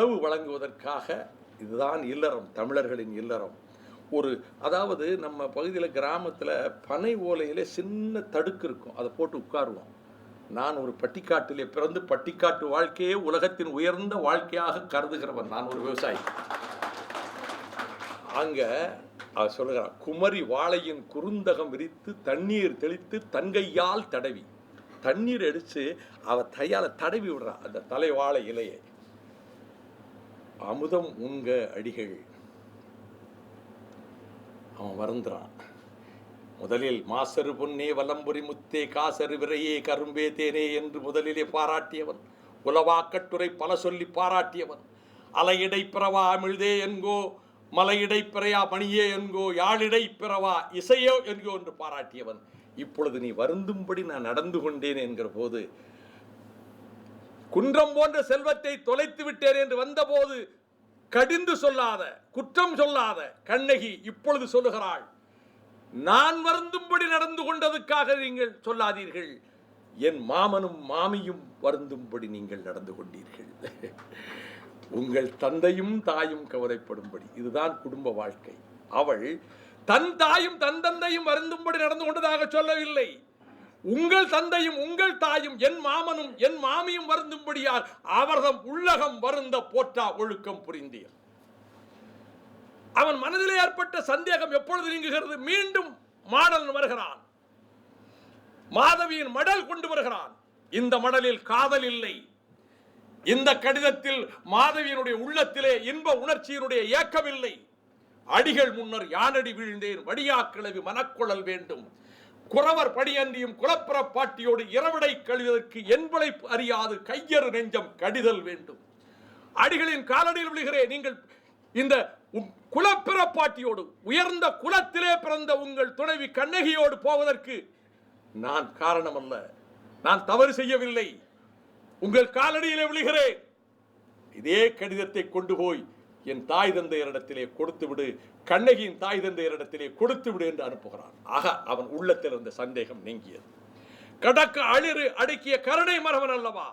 உணவு வழங்குவதற்காக இதுதான் இல்லறம் தமிழர்களின் இல்லறம். ஒரு அதாவது நம்ம பகுதியில் கிராமத்தில் பனை ஓலையிலே சின்ன தடுக்கு இருக்கும். அதை போட்டு உட்காருவோம். நான் ஒரு பட்டிக்காட்டிலே பிறந்து பட்டிக்காட்டு வாழ்க்கையே உலகத்தின் உயர்ந்த வாழ்க்கையாக கருதுகிறவன். நான் ஒரு விவசாயி. அங்கே அவர் சொல்லுகிறான் குமரி வாழையின் குறுந்தகம் விரித்து தண்ணீர் தெளித்து தங்கையால் தடவி. தண்ணீர் அடித்து அவ தையால் தடவி விடுறான். அந்த தலை வாழை இலையை. அமுதம் உங்க அடிகள். அவன் வருந்துறான். முதலில் மாசரு பொன்னே வலம்புரி முத்தே காசரு விரையே கரும்பே தேனே என்று முதலிலே பாராட்டியவன். உலவாக்கட்டுரை பல சொல்லி பாராட்டியவன். அலையிடை பிறவா அமிழ்தே என்கோ மலையிடை பிறையா மணியே என்கோ யாழிடை பிறவா இசையோ என்கோ என்று பாராட்டியவன். இப்பொழுது நீ வருந்தும்படி நான் நடந்து கொண்டேன் என்கிற போது குன்றம் போன்ற செல்வத்தை தொலைத்து விட்டேன் என்று வந்தபோது கடிந்து சொல்லாத குற்றம் சொல்லாத கண்ணகி இப்பொழுது சொல்லுகிறாள் நான் வருந்தும்படி நடந்து கொண்டதுக்காக நீங்கள் சொல்லாதீர்கள். என் மாமனும் மாமியும் வருந்தும்படி நீங்கள் நடந்து கொண்டீர்கள். உங்கள் தந்தையும் தாயும் கவலைப்படும்படி. இதுதான் குடும்ப வாழ்க்கை. அவள் தன் தாயும் தன் தந்தையும் வருந்தும்படி நடந்து கொண்டதாக சொல்லவில்லை. உங்கள் தந்தையும் உங்கள் தாயும் என் மாமனும் என் மாமியும் வருந்தும்படியால் அவர்தம் உள்ளகம் வருந்த போற்றா ஒழுக்கம் புரிந்தீர். அவன் மனதில் ஏற்பட்ட சந்தேகம் எப்பொழுது நீங்குகிறது? மீண்டும் மாடல் வருகிறான். மாதவியின் மடல் கொண்டு வருகிறான். இந்த மடலில் காதல் இல்லை. இந்த கடிதத்தில் மாதவியினுடைய உள்ளத்திலே இன்ப உணர்ச்சியினுடைய ஏக்கமில்லை. அடிகள் முன்னர் யானடி வீழ்ந்தேன் வடியா கிளவி மனக்குழல் வேண்டும். குறவர் படியன்றியும் குலப்புற பாட்டியோடு இரவிடை கழிவதற்கு என்பலை அறியாது. கையறு நெஞ்சம் கடிதல் வேண்டும். அடிகளின் காலடியில் விழுகிறேன். நீங்கள் இந்த குலப்பிற பாட்டியோடு உயர்ந்த குலத்திலே பிறந்த உங்கள் துணைவி கண்ணகியோடு போவதற்கு நான் காரணம் அல்ல நான் தவறு செய்யவில்லை. உங்கள் காலடியிலே விழுகிறேன். இதே கடிதத்தை கொண்டு போய் என் தாய் தந்தையரிடத்திலே கொடுத்து விடு கண்ணகியின் தாய் தந்தையரிடத்திலே கொடுத்து விடு என்று அனுப்புகிறான். ஆக அவன் உள்ளத்தில் இருந்த சந்தேகம் நீங்கியது. கடக்க அழிறு அடுக்கிய கருணை மரவன் அல்லவா?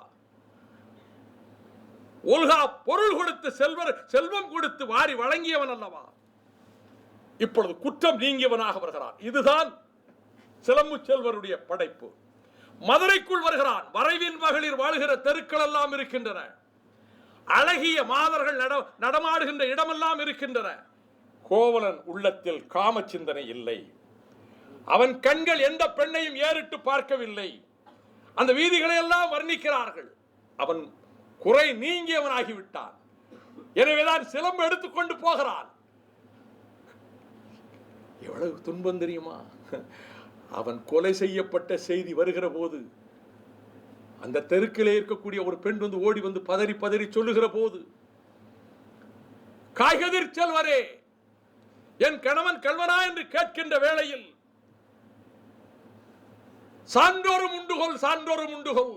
ஒல்கா பொருள் கொடுத்து செல்வர் செல்வம் கொடுத்து வாரி வழங்கியவன் அல்லவா? இப்பொழுது குற்றம் நீங்கியவனாக வருகிறான். இதுதான் சிலம்பு செல்வருடைய படைப்பு. மதுரைக்குள் வருகிறான். வரைவின் மகளிர் வாழ்கிற தெருக்கள் எல்லாம் இருக்கின்றன. அழகிய மாதர்கள் நட நடமாடுகின்ற இடமெல்லாம் இருக்கின்றன. கோவலன் உள்ளத்தில் காம சிந்தனை இல்லை. அவன் கண்கள் எந்த பெண்ணையும் ஏறிட்டு பார்க்கவில்லை. அந்த வீதிகளை எல்லாம் வர்ணிக்கிறார்கள். அவன் குறை நீங்கியவனாகிவிட்டான். எனவேதான் சிலம்பு எடுத்துக்கொண்டு போகிறான். எவ்வளவு துன்பம் தெரியுமா? அவன் கொலை செய்யப்பட்ட செய்தி வருகிற போது அந்த தெருக்கிலே இருக்கக்கூடிய ஒரு பெண் வந்து ஓடி வந்து பதறி பதறி சொல்லுகிற போது காய்கதிர் செல்வரே என் கணவன் கல்வனா என்று கேட்கின்ற வேளையில் சான்றோரும் உண்டுகொள் சான்றோரும் உண்டுகொள்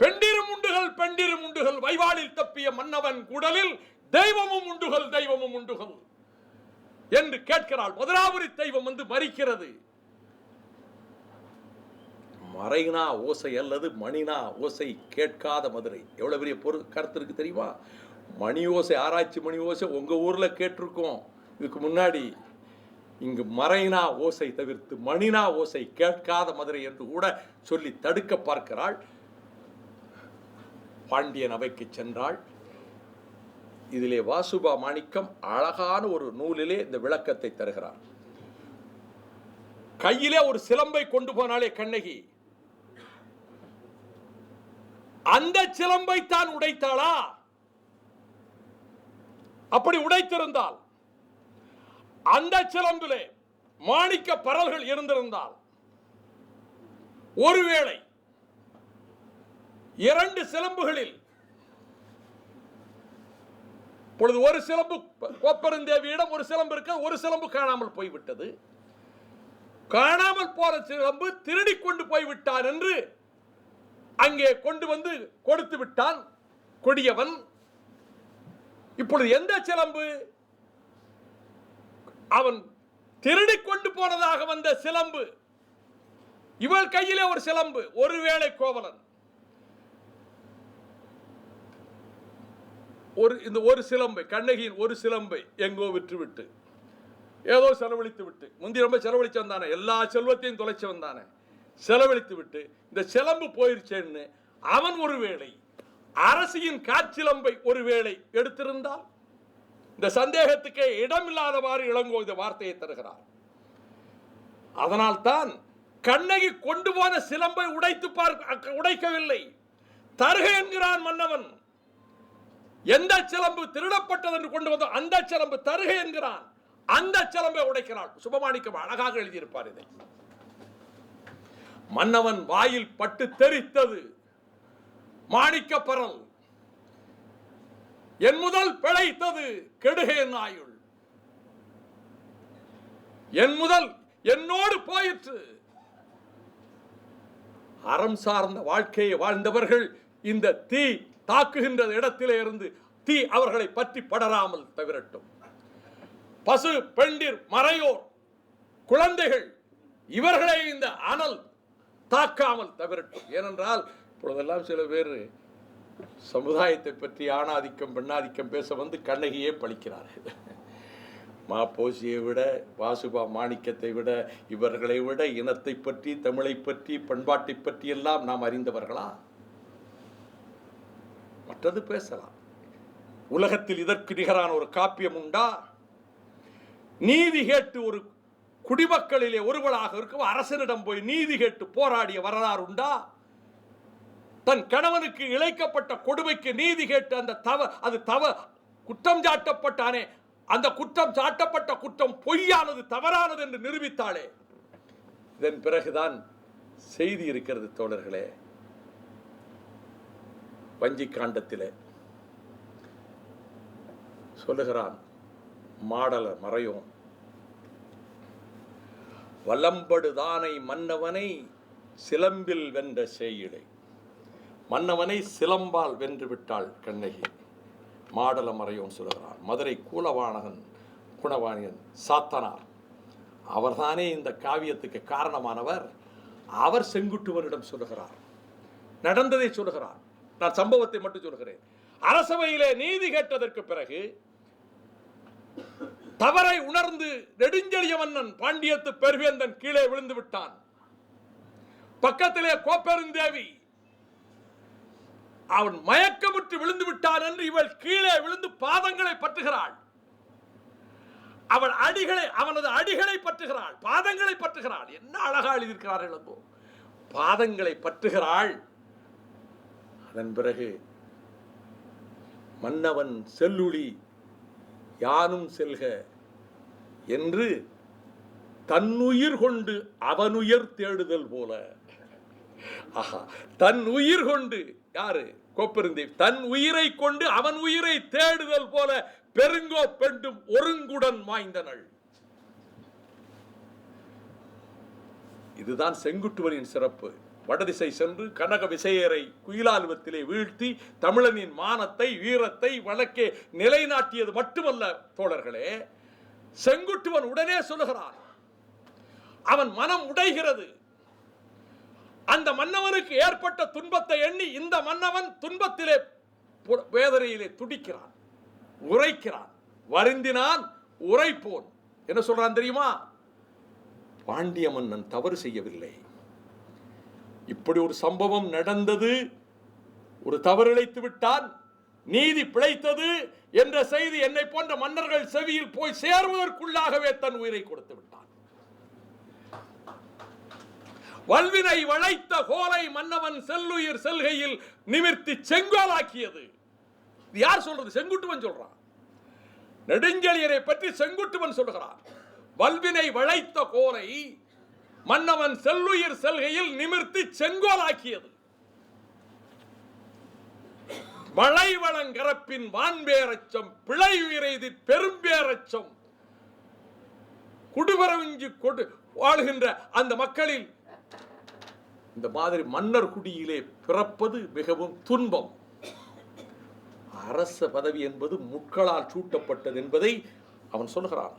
பெண்டிரும் உண்டுகள் பெண்டிரும் உண்டுகள் வைவாளில் தப்பிய மன்னவன் குடலில் தெய்வமும் உண்டுகள் தெய்வமும் உண்டுகள் என்று கேட்கிறாள். மதுராபுரி தெய்வம் வந்து மறிக்கிறது. மறைனா ஓசை அல்லது மணினா ஓசை கேட்காத மதுரை. எவ்வளோ பெரிய பொருள் கருத்து இருக்குது தெரியுமா? மணி ஓசை ஆராய்ச்சி மணி ஓசை உங்கள் ஊரில் கேட்டிருக்கோம். இதுக்கு முன்னாடி இங்கு மறைனா ஓசை தவிர்த்து மணினா ஓசை கேட்காத மதுரை என்று கூட சொல்லி தடுக்க பார்க்கிறாள். பாண்டியன் அவைக்கு சென்றாள். இதிலே வாசுபா மாணிக்கம் அழகான ஒரு நூலிலே இந்த விளக்கத்தை தருகிறார். கையிலே ஒரு சிலம்பை கொண்டு போனாலே கண்ணகி அந்த சிலம்பை தான் உடைத்தாளா? அப்படி உடைத்திருந்தால் அந்த சிலம்பிலே மாணிக்க பரல்கள் இருந்திருந்தால் ஒருவேளை இரண்டு சிலம்புகளில் பொழுது ஒரு சிலம்பு கோப்பெருந்தேவியிடம் ஒரு சிலம்பு இருக்க ஒரு சிலம்பு காணாமல் போய்விட்டது. காணாமல் போற சிலம்பு திருடி கொண்டு போய்விட்டான் என்று அங்கே கொண்டு வந்து கொடுத்து விட்டான் கொடியவன். இப்பொழுது எந்த சிலம்பு? அவன் திருடி கொண்டு போனதாக வந்த சிலம்பு. இவள் கையிலே ஒரு சிலம்பு ஒருவேளை கோவலன். ஒரு இந்த ஒரு சிலம்பை கண்ணகியின் ஒரு சிலம்பை எங்கோ விற்றுவிட்டு ஏதோ செலவழித்து விட்டு முந்தி ரொம்ப செலவழிச்சு வந்தானே எல்லா செல்வத்தையும் தொலைச்சு வந்தானே செலவழித்து விட்டு இந்த சிலம்பு போயிருச்சேன்னு அவன் ஒருவேளை அரசியின் காச்சிலம்பை ஒருவேளை எடுத்திருந்தால் இந்த சந்தேகத்துக்கே இடமில்லாதவாறு இளங்கோ இந்த வார்த்தையை தருகிறார். அதனால்தான் கண்ணகி கொண்டு போன சிலம்பை உடைத்து பார்க்க உடைக்கவில்லை. தருக என்கிறான் மன்னவன். எந்த சிலம்பு திருடப்பட்டது என்று கொண்டு வந்தோம் அந்த சிலம்பு தருக என்கிறான். அந்த சிலம்பை உடைக்கிறான் சுபமாணிக்கம் அழகாக எழுதியிருப்பார் இதை. மன்னவன் வாயில் பட்டு தெரித்தது. மாணிக்க பரல். என் முதல் பிழைத்தது கெடுகே நாயுள். என் முதல் என்னோடு போயிற்று. அறம் சார்ந்த வாழ்க்கையை வாழ்ந்தவர்கள் இந்த தீ தாக்குகின்ற இடத்திலே இருந்து தீ அவர்களை பற்றி படராமல் தவிரட்டும். பசு பெண்டிர் மறையோர் குழந்தைகள் இவர்களை இந்த அனல் தாக்காமல் தவிரட்டும் ஏனென்றால் இப்பொழுதெல்லாம் சில பேர் சமுதாயத்தை பற்றி ஆணாதிக்கம் பெண்ணாதிக்கம் பேச வந்து கண்ணகியே பழிக்கிறார்கள். மாப்போசியை விட வாசுபா மாணிக்கத்தை விட இவர்களை விட இனத்தை பற்றி தமிழை பற்றி பண்பாட்டை பற்றி எல்லாம் நாம் அறிந்தவர்களா? மற்றது பேசலாம். உலகத்தில் இதற்கு நிகரான ஒரு காப்பியம் உண்டா? நீதி கேட்டு ஒரு குடிமக்களிலே ஒருவளாக இருக்கும். அரசனிடம் போய் நீதி கேட்டு போராடிய வரலாறு உண்டா? தன் கணவனுக்கு இழைக்கப்பட்ட கொடுமைக்கு நீதி கேட்டு அந்த தவ அது தவ குற்றம் சாட்டப்பட்டானே. அந்த குற்றம் சாட்டப்பட்ட குற்றம் பொய்யானது தவறானது என்று நிரூபித்தாளே. இதன் பிறகுதான் செய்தி இருக்கிறது தோழர்களே. வஞ்சி காண்டத்திலே சொல்லுகிறான் மாடல மறையும் வலம்படுதானை மன்னவனை சிலம்பில் வென்ற செய்யிடை மன்னவனை சிலம்பால் வென்று விட்டாள் கண்ணகி. மாடல மறையோன் சொல்லுகிறான் மதுரை கூலவாணகன் குணவாணியன் சாத்தனார். அவர்தானே இந்த காவியத்துக்கு காரணமானவர்? அவர் செங்குட்டுவனிடம் சொல்லுகிறார். நடந்ததை சொல்லுகிறார். நான் சம்பவத்தை மட்டும் சொல்கிறேன் அரசவையிலே நீதி கேட்டதற்கு பிறகு தவறை உணர்ந்து நெடுஞ்செழிய மன்னன் பாண்டியத்து பெருவேந்தன் கீழே விழுந்து விட்டான். பக்கத்திலே கோப்பெருந்தேவி அவன் மயக்கமுற்று விழுந்து விட்டான் என்று இவள் கீழே விழுந்து பாதங்களை பற்றுகிறாள். அவள் அடிகளை அவனது அடிகளை பற்றுகிறாள் பாதங்களை பற்றுகிறாள். என்ன அழகா எழுதியிருக்கிறார்கள் இளங்கோ பாதங்களை பற்றுகிறாள். அதன் பிறகு மன்னவன் செல்லுளி யானும் செல்க என்று தன்னுயிர் கொண்டு அவனுயர் தேடுதல் போல. ஆஹா தன் உயிர் கொண்டு யாரு? கோப்பெருந்தேவ். தன் உயிரை கொண்டு அவன் உயிரை தேடுதல் போல பெருங்கோ பெண்டும் ஒருங்குடன் வாய்ந்தனள் இதுதான் செங்குட்டுவனின் சிறப்பு. வடதிசை சென்று கனக விசையரை குயிலாலுவத்திலே வீழ்த்தி தமிழனின் மானத்தை வீரத்தை வழக்கே நிலைநாட்டியது மட்டுமல்ல தோழர்களே. செங்குட்டுவன் உடனே சொல்லுகிறான் அவன் மனம் உடைகிறது. அந்த மன்னவனுக்கு ஏற்பட்ட துன்பத்தை எண்ணி இந்த மன்னவன் துன்பத்திலே வேதனையிலே துடிக்கிறான் உரைக்கிறான் வருந்தினான் உரைப்போன். என்ன சொல்றான் தெரியுமா? பாண்டிய மன்னன் தவறு செய்யவில்லை. இப்படி ஒரு சம்பவம் நடந்தது ஒரு தவறு இழைத்து விட்டான் நீதி பிழைத்தது என்ற செய்தி என்னை போன்ற மன்னர்கள் செவியில் போய் சேருவதற்குள்ளாகவே தன் உயிரை கொடுத்து விட்டான். வல்வினை வளைத்த கோலை மன்னவன் செல்லுயிர் செல்கையில் நிமிர்த்தி செங்கோலாக்கியது. யார் சொல்றது? செங்குட்டுவன் சொல்றான் நெடுஞ்செழியரை பற்றி செங்குட்டுவன் சொல்லுகிறார் வல்வினை வளைத்த கோலை மன்னவன் செல்லுயிர் செல்கையில் நிமிர்த்தி செங்கோலாக்கியது. வளைவளங்கரப்பின் வான்பேரச்சம் பிழை உயிரைதி பெரும்பேரச்சம். குடுபரவிஞ்சு கொடு வாழ்கின்ற அந்த மக்களில் இந்த மாதிரி மன்னர் குடியிலே பிறப்பது மிகவும் துன்பம். அரச பதவி என்பது முட்களால் சூட்டப்பட்டது என்பதை அவன் சொல்கிறான்.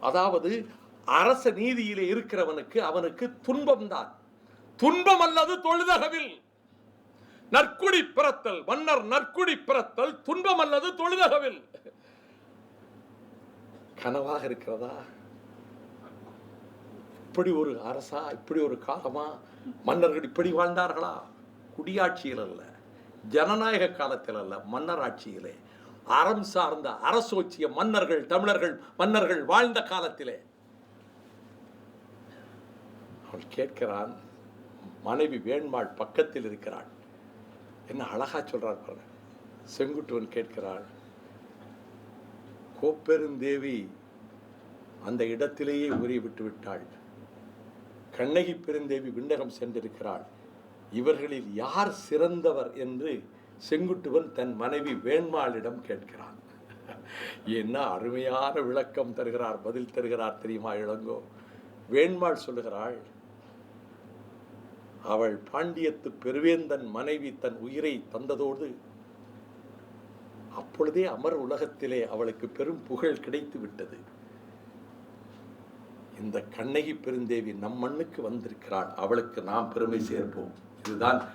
அதாவது அரச நீதியிலே இருக்கிறவனுக்கு அவனுக்கு துன்பம்தான். துன்பம் அல்லது தொழுதகவில். நற்குடி பிறத்தல் மன்னர் நற்குடி பிறத்தல் துன்பம் அல்லது தொழுதகவில். கனவாக இருக்கிறதா? இப்படி ஒரு அரசா இப்படி ஒரு காலமா மன்னர்கள் இப்படி வாழ்ந்தார்களா? குடியாட்சியில் அல்ல ஜனநாயக காலத்தில் அல்ல மன்னர் ஆட்சியிலே. அறம் சார்ந்த அரசோச்சிய மன்னர்கள் தமிழர்கள் மன்னர்கள் வாழ்ந்த காலத்திலே. அவள் கேட்கிறான் மனைவி வேண்மாள் பக்கத்தில் இருக்கிறாள். என்ன அழகாக சொல்கிறார் பாருங்க. செங்குட்டுவன் கேட்கிறாள் கோப்பெருந்தேவி அந்த இடத்திலேயே உரி விட்டு விட்டாள். கண்ணகி பெருந்தேவி விண்ணகம் சென்றிருக்கிறாள். இவர்களில் யார் சிறந்தவர் என்று செங்குட்டுவன் தன் மனைவி வேண்மாளிடம் கேட்கிறான். என்ன அருமையான விளக்கம் தருகிறார் பதில் தருகிறார் தெரியுமா இளங்கோ? வேண்மாள் சொல்லுகிறாள் அவள் பாண்டியத்து பெருவேந்தன் மனைவி தன் உயிரை தந்ததோடு அப்பொழுதே அமர் உலகத்திலே அவளுக்கு பெரும் புகழ் கிடைத்து விட்டது. இந்த கண்ணகி பெருந்தேவி நம் மண்ணுக்கு வந்திருக்கிறாள். அவளுக்கு நாம் பெருமை சேர்ப்போம். இதுதான்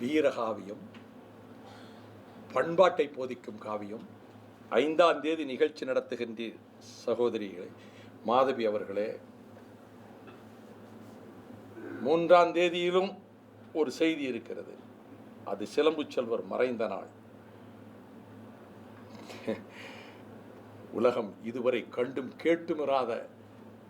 வீரகாவியம் பண்பாட்டை போதிக்கும் காவியம். ஐந்தாம் தேதி நிகழ்ச்சி நடத்துகின்ற சகோதரிகளை மாதவி அவர்களே மூன்றாம் தேதியிலும் ஒரு செய்தி இருக்கிறது. அது சிலம்பு செல்வர் மறைந்த நாள். உலகம் இதுவரை கண்டும் கேட்டுமிராத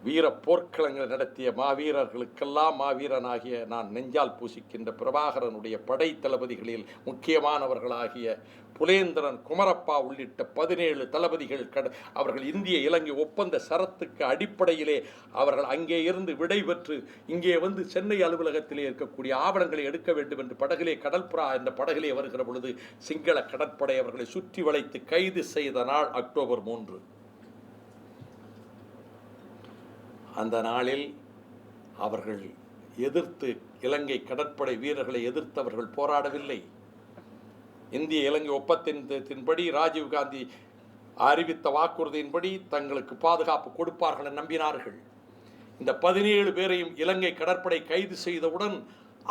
வீர போர்க்களங்களை நடத்திய மாவீரர்களுக்கெல்லாம் மாவீரனாகிய நான் நெஞ்சால் பூசிக்கின்ற பிரபாகரனுடைய படை தளபதிகளில் முக்கியமானவர்களாகிய புலேந்திரன் குமரப்பா உள்ளிட்ட பதினேழு தளபதிகள் கட அவர்கள் இந்திய இலங்கை ஒப்பந்த சரத்துக்கு அடிப்படையிலே அவர்கள் அங்கே இருந்து விடைபெற்று இங்கே வந்து சென்னை அலுவலகத்திலே இருக்கக்கூடிய ஆவணங்களை எடுக்க வேண்டும் என்று படகிலே கடற்புறா என்ற படகிலே வருகிற பொழுது சிங்கள கடற்படை அவர்களை சுற்றி வளைத்து கைது செய்த நாள் அக்டோபர் மூன்று. அந்த நாளில் அவர்கள் எதிர்த்து இலங்கை கடற்படை வீரர்களை எதிர்த்தவர்கள் போராடவில்லை. இந்திய இலங்கை ஒப்பந்தத்தின்படி ராஜீவ்காந்தி அறிவித்த வாக்குறுதியின்படி தங்களுக்கு பாதுகாப்பு கொடுப்பார்கள் என நம்பினார்கள். இந்த பதினேழு பேரையும் இலங்கை கடற்படை கைது செய்தவுடன்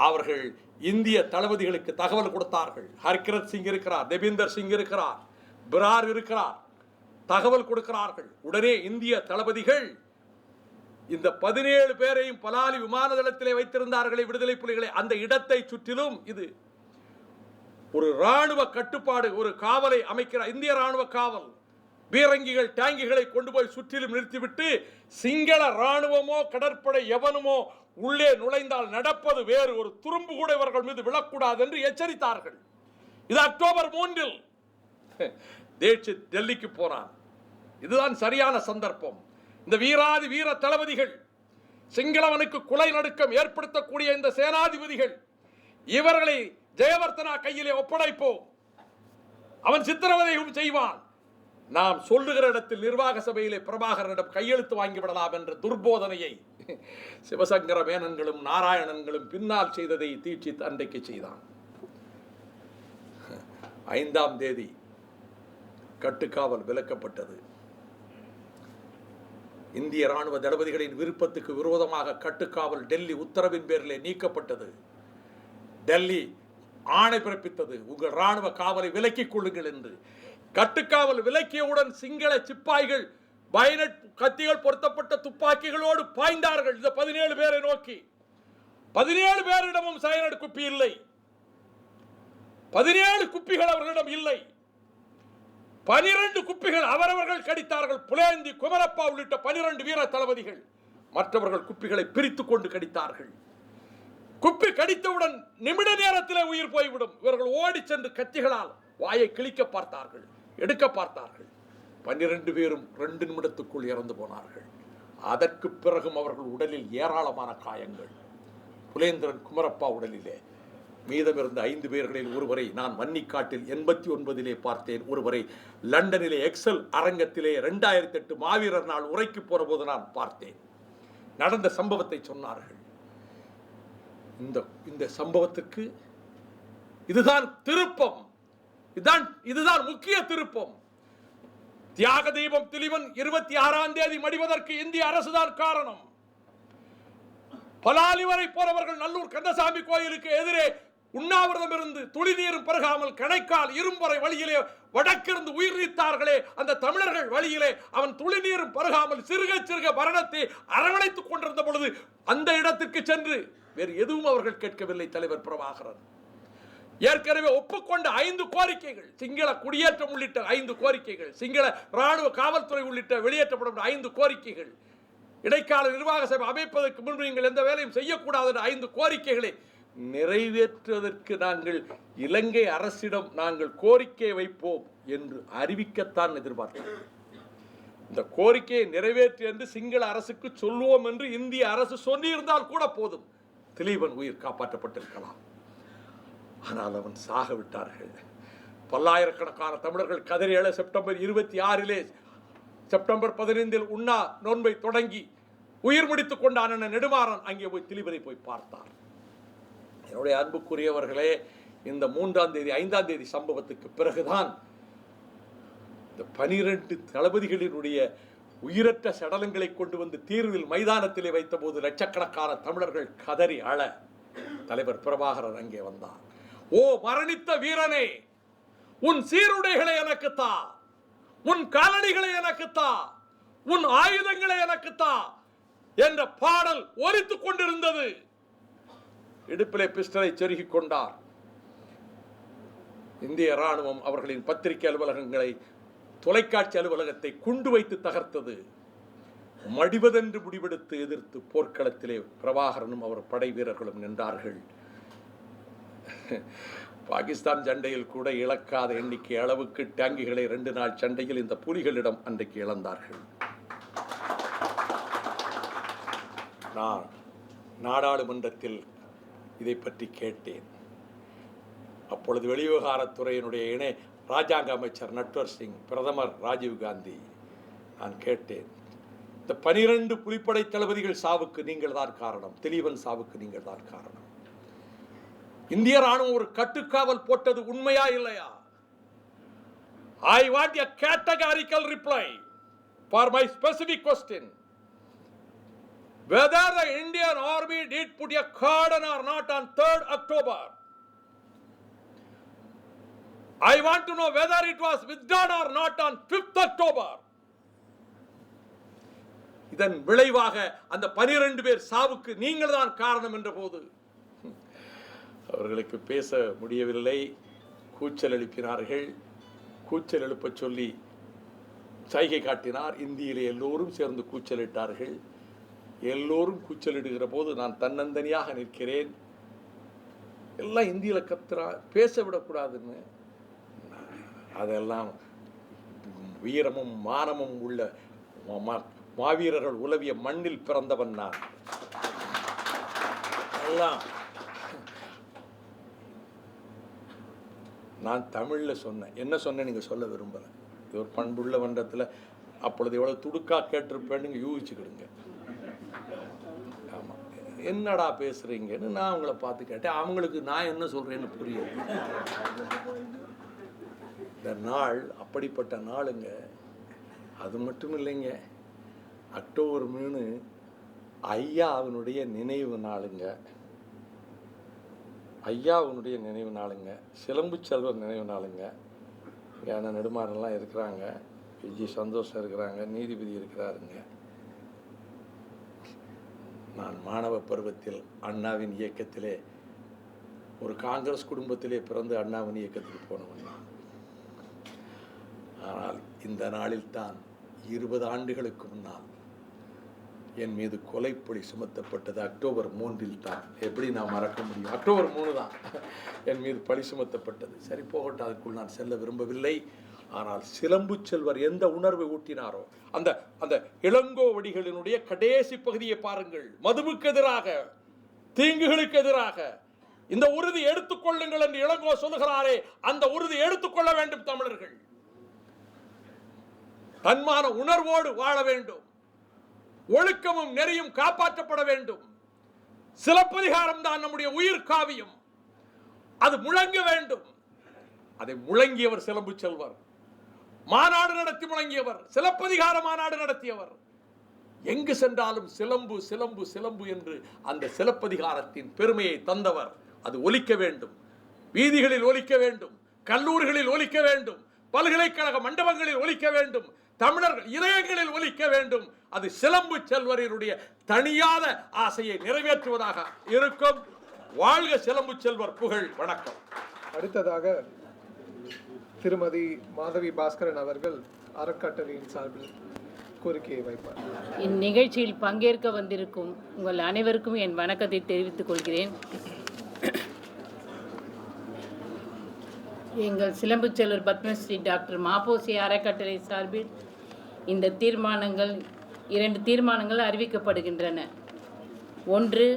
அவர்கள் இந்திய தளபதிகளுக்கு தகவல் கொடுத்தார்கள். ஹர்கிரத் சிங் இருக்கிறார் தேபிந்தர் சிங் இருக்கிறார் பிரார் இருக்கிறார் தகவல் கொடுக்கிறார்கள். உடனே இந்திய தளபதிகள் இந்த பதினேழு பேரையும் பலாலி விமான தளத்திலே வைத்திருந்தார்களே விடுதலை புலிகளை. அந்த இடத்தை சுற்றிலும் இது ஒரு ராணுவ கட்டுப்பாடு ஒரு காவலை அமைக்கிறார் இந்திய ராணுவ காவல். பீரங்கிகள் டேங்கிகளை கொண்டு போய் சுற்றிலும் நிறுத்திவிட்டு சிங்கள ராணுவமோ கடற்படை எவனுமோ உள்ளே நுழைந்தால் நடப்பது வேறு. ஒரு துரும்பு கூட இவர்கள் மீது விழக்கூடாது என்று எச்சரித்தார்கள். இது அக்டோபர் மூன்றில். தேட்சி டெல்லிக்கு போனான். இதுதான் சரியான சந்தர்ப்பம். இந்த வீராதி வீர தளபதிகள் சிங்களவனுக்கு குலை நடுக்கம் ஏற்படுத்தக்கூடிய இந்த சேனாதிபதிகள் இவர்களை ஜெயவர்த்தனா கையிலே ஒப்படைப்போம். அவன் சித்திரவதையும் செய்வான். நாம் சொல்லுகிற இடத்தில் நிர்வாக சபையிலே பிரபாகரனிடம் கையெழுத்து வாங்கிவிடலாம் என்ற துர்போதனையை சிவசங்கர மேனன்களும் நாராயணன்களும் பின்னால் செய்ததை தீட்சித் அன்றைக்கு செய்தான். ஐந்தாம் தேதி கட்டுக்காவல் விலக்கப்பட்டது. இந்திய ராணுவ தளபதிகளின் விருப்பத்துக்கு விரோதமாக கட்டுக்காவல் டெல்லி உத்தரவின் பேரிலே நீக்கப்பட்டது. டெல்லி ஆணை பிறப்பித்தது. உங்கள் ராணுவ காவலை விலக்கிக் கொள்ளுங்கள் என்று. கட்டுக்காவல் விலக்கியவுடன் சிங்கள சிப்பாய்கள் பைனட் கத்திகள் பொருத்தப்பட்ட துப்பாக்கிகளோடு பாய்ந்தார்கள். இந்த பதினேழு பேரை நோக்கி. பதினேழு பேரிடமும் சயனட் குப்பி இல்லை. பதினேழு குப்பிகள் அவர்களிடம் இல்லை. பனிரெண்டு குப்பிகள் அவரவர்கள் கடித்தார்கள். புலேந்தி குமரப்பா உள்ளிட்ட பனிரெண்டு வீர தளபதிகள் மற்றவர்கள் குப்பிகளை பிரித்து கொண்டு கடித்தார்கள். குப்பி கடித்தவுடன் நிமிட நேரத்திலே உயிர் போய்விடும். இவர்கள் ஓடி சென்று கத்திகளால் வாயை கிழிக்க பார்த்தார்கள் எடுக்க பார்த்தார்கள். பன்னிரண்டு பேரும் ரெண்டு நிமிடத்துக்குள் இறந்து போனார்கள். அதற்கு பிறகும் அவர்கள் உடலில் ஏராளமான காயங்கள். புலேந்திரன் குமரப்பா உடலிலே மீதமிருந்த ஐந்து பேர்களில் ஒருவரை நான் வன்னிக்காட்டில் எண்பத்தி ஒன்பதிலே பார்த்தேன். ஒருவரை லண்டனிலே எக்ஸல் அரங்கத்திலே ரெண்டாயிரத்தி எட்டு மாவீரர் நாள் உரைக்கு போன போது நான் பார்த்தேன். நடந்த சம்பவத்தை சொன்னார்கள். இந்த இந்த சம்பவத்துக்கு இதுதான் திருப்பம். இதுதான் இதுதான் முக்கிய திருப்பம். தியாக தெய்வம் திலிவன் இருபத்தி ஆறாம் தேதி மடிவதற்கு இந்திய அரசுதான் காரணம். பலாலி வரை போறவர்கள் நல்லூர் கந்தசாமி கோயிலுக்கு எதிரே உண்ணாவிரதம் இருந்து துளிநீரும் பருகாமல் கணைக்கால் இரும்பறை வழியிலே வடக்கிருந்து உயிர் நீத்தார்களே அந்த தமிழர்கள் வழியிலே அவன் துளிநீரும் பருகாமல் சிறுக சிறுக மரணத்தை அரவணைத்துக் கொண்டிருந்த பொழுது அந்த இடத்திற்கு சென்று வேறு எதுவும் அவர்கள் கேட்கவில்லை தலைவர் பிரபாகரன். ஏற்கனவே ஒப்புக்கொண்ட ஐந்து கோரிக்கைகள் சிங்கள குடியேற்றம் உள்ளிட்ட ஐந்து கோரிக்கைகள் சிங்கள ராணுவ காவல்துறை உள்ளிட்ட வெளியேற்றப்படும் ஐந்து கோரிக்கைகள். இடைக்கால நிர்வாக சபை அமைப்பதற்கு முன்பு நீங்கள் எந்த வேலையும் செய்யக்கூடாது ஐந்து கோரிக்கைகளை நிறைவேற்றுவதற்கு நாங்கள் இலங்கை அரசிடம் நாங்கள் கோரிக்கை வைப்போம் என்று அறிவிக்கத்தான் எதிர்பார்க்கிறோம் இந்த கோரிக்கையை நிறைவேற்று என்று சிங்கள அரசுக்கு சொல்லுவோம் என்று இந்திய அரசு சொல்லியிருந்தால் கூட போதும். திலீபன் உயிர் காப்பாற்றப்பட்டிருக்கலாம். ஆனால் அவன் சாக விட்டார்கள். பல்லாயிரக்கணக்கான தமிழர்கள் கதறி செப்டம்பர் இருபத்தி ஆறிலே செப்டம்பர் பதினைந்தில் உண்ணா நோன்பை தொடங்கி உயிர் முடித்துக் கொண்ட நெடுமாறன் அங்கே போய் திலீபனை போய் பார்த்தான். என்னுடைய அன்புக்குரியவர்களே இந்த மூன்றாம் தேதி ஐந்தாம் தேதி சம்பவத்துக்கு பிறகுதான் இந்த பனிரெண்டு தளபதிகளினுடைய உயிரற்ற சடலங்களை கொண்டு வந்து தீர்வில் மைதானத்திலே வைத்தபோது லட்சக்கணக்கான தமிழர்கள் கதறி அழ தலைவர் பிரபாகரன் அங்கே வந்தார். ஓ மரணித்த வீரனே உன் சீருடைகளை எனக்குத்தா உன் காலணிகளை எனக்குத்தா உன் ஆயுதங்களை எனக்குத்தா என்ற பாடல் ஒலித்துக் கொண்டிருந்தது. இடுப்பிலே பிஸ்டலை செருகிக் கொண்டார். இந்திய ராணுவம் அவர்களின் பத்திரிகை அலுவலகங்களை தொலைக்காட்சி அலுவலகத்தை குண்டு வைத்து தகர்த்தது. மடிவதென்று முடிவெடுத்து எதிர்த்து போர்க்களத்திலே பிரபாகரனும் அவர் படை வீரர்களும் நின்றார்கள். பாகிஸ்தான் சண்டையில் கூட இழக்காத எண்ணிக்கை அளவுக்கு டேங்கிகளை ரெண்டு நாள் சண்டையில் இந்த புலிகளிடம் அன்றைக்கு இழந்தார்கள். நான் நாடாளுமன்றத்தில் இதை பற்றி கேட்டேன். அப்பொழுது வெளிவிவகாரத்துறையினுடைய இணை ராஜாங்க அமைச்சர் நட்வர் சிங் பிரதமர் ராஜீவ் காந்தி நான் கேட்டேன். இந்த பனிரெண்டு புலிப்படை தளபதிகள் சாவுக்கு நீங்கள் தான் காரணம். திலீபன் சாவுக்கு நீங்கள் தான் காரணம். இந்திய ராணுவம் ஒரு கட்டுக்காவல் போட்டது உண்மையா இல்லையா? I want a categorical reply for my specific question whether the Indian army did put a cordon or not on 3rd October. I want to know whether it was withdrawn or not on 5th October. இதன் விளைவாக அந்த பனிரெண்டு பேர் சாவுக்கு நீங்கள் தான் காரணம் என்ற போது அவர்களுக்கு பேச முடியவில்லை கூச்சல் எழுப்பினார்கள் கூச்சல் எழுப்பச் சொல்லி சைகை காட்டினார் இந்தியிலே எல்லோரும் சேர்ந்து கூச்சலிட்டார்கள் எல்லோரும் கூச்சலிடுகிற போது நான் தன்னந்தனியாக நிற்கிறேன். எல்லாம் இந்தியில் கத்துறா பேச விடக்கூடாதுன்னு. அதெல்லாம் வீரமும் மானமும் உள்ள மா- மாவீரர்கள் உலவிய மண்ணில் பிறந்தவன் நான். எல்லாம் நான் தமிழில் சொன்னேன். என்ன சொன்னேன் நீங்கள் சொல்ல விரும்பலை. இது ஒரு பண்புள்ள மன்றத்தில் அப்பொழுது எவ்வளோ துடுக்கா கேட்டிருப்பேன்னு நீங்கள் யூகிச்சுக்கிடுங்க. என்னடா பேசுறீங்கன்னு நான் அவங்கள பார்த்து கேட்டேன். அவங்களுக்கு நான் என்ன சொல்றேன்னு புரியுது இந்த நாள் அப்படிப்பட்ட நாளுங்க. அது மட்டும் இல்லைங்க. அக்டோபர் மூணு ஐயாவினுடைய நினைவு நாளுங்க. ஐயா அவனுடைய நினைவு நாளுங்க. சிலம்பு செல்வர் நினைவு நாளுங்க. ஏன்னா நெடுமாறன்லாம் இருக்கிறாங்க. விஜி சந்தோஷம் இருக்கிறாங்க. நீதிபதி இருக்கிறாருங்க. நான் மாணவ பருவத்தில் அண்ணாவின் இயக்கத்திலே ஒரு காங்கிரஸ் குடும்பத்திலே பிறந்து அண்ணாவின் இயக்கத்துக்கு போனவன் நான். ஆனால் இந்த நாளில் தான் இருபது ஆண்டுகளுக்கு முன்னால் என் மீது கொலைப்பொழி சுமத்தப்பட்டது. அக்டோபர் மூன்றில் தான் எப்படி நான் மறக்க முடியும்? அக்டோபர் மூணு தான் என் மீது பழி சுமத்தப்பட்டது. சரி போகட்டும் அதுக்குள் நான் செல்ல விரும்பவில்லை. ஆனால் சிலம்பு செல்வர் எந்த உணர்வை ஊட்டினாரோ அந்த அந்த இளங்கோவடிகளினுடைய கடைசி பகுதியை பாருங்கள். மதுவுக்கு எதிராக தீங்குகளுக்கு எதிராக. இந்த உறுதி எடுத்துக்கொள்ளுங்கள் என்று இளங்கோ சொல்லுகிறாரே அந்த உறுதி எடுத்துக்கொள்ள வேண்டும் தமிழர்கள். தன்மான உணர்வோடு வாழ வேண்டும். ஒழுக்கமும் நெறியும் காப்பாற்றப்பட வேண்டும். சிலப்பதிகாரம் தான் நம்முடைய உயிர் காவியம். அது முழங்க வேண்டும். அதை முழங்கியவர் சிலம்பு செல்வர். மாநாடு நடத்தி முழங்கியவர் சிலப்பதிகார மாநாடு நடத்தியவர். எங்கு சென்றாலும் சிலம்பு சிலம்பு சிலம்பு என்று அந்த சிலப்பதிகாரத்தின் பெருமையை தந்தவர். அது ஒலிக்க வேண்டும். வீதிகளில் ஒலிக்க வேண்டும். கல்லூரிகளில் ஒலிக்க வேண்டும். பல்கலைக்கழக மண்டபங்களில் ஒலிக்க வேண்டும். தமிழர் இதயங்களில் ஒலிக்க வேண்டும். அது சிலம்பு செல்வரினுடைய தனியாத ஆசையை நிறைவேற்றுவதாக இருக்கும். வாழ்க சிலம்பு செல்வர் புகழ் வணக்கம். அடுத்ததாக திருமதி மாதவி பாஸ்கரன் அவர்கள் அறக்கட்டளையின் சார்பில் கோரிக்கையை வைப்பார். இந்நிகழ்ச்சியில் பங்கேற்க வந்திருக்கும் உங்கள் அனைவருக்கும் என் வணக்கத்தை தெரிவித்துக் கொள்கிறேன். எங்கள் சிலம்புச்செல்லூர் பத்மஸ்ரீ டாக்டர் மாப்போசி அறக்கட்டளை சார்பில் இந்த தீர்மானங்கள் இரண்டு தீர்மானங்கள் அறிவிக்கப்படுகின்றன. ஒன்று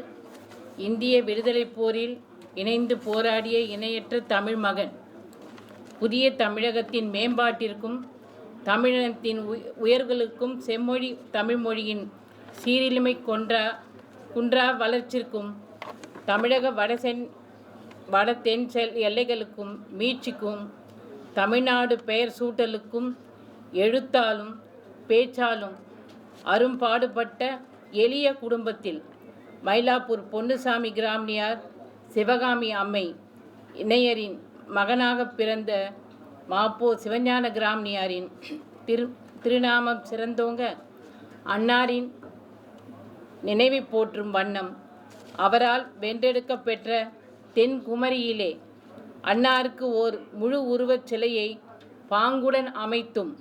இந்திய விடுதலை போரில் இணைந்து போராடிய இணையற்ற தமிழ் மகன் புதிய தமிழகத்தின் மேம்பாட்டிற்கும் தமிழகத்தின் உய- உயர்களுக்கும் செம்மொழி தமிழ்மொழியின் சீரிலுமை கொன்றா குன்றா வளர்ச்சிக்கும் தமிழக வடசென் வட தென் செல் எல்லைகளுக்கும் மீட்சிக்கும் தமிழ்நாடு பெயர் சூட்டலுக்கும் எழுத்தாலும் பேச்சாலும் அரும்பாடுபட்ட எளிய குடும்பத்தில் மயிலாப்பூர் பொன்னுசாமி கிராமியார் சிவகாமி அம்மை இணையரின் மகனாக பிறந்த மாப்போ சிவஞான கிராமியாரின் திரு திருநாமம் சிறந்தோங்க. அன்னாரின் நினைவை போற்றும் வண்ணம் அவரால் வென்றெடுக்கப்பெற்ற தென்குமரியிலே அன்னாருக்கு ஓர் முழு உருவச் சிலையை பாங்குடன் அமைத்தும்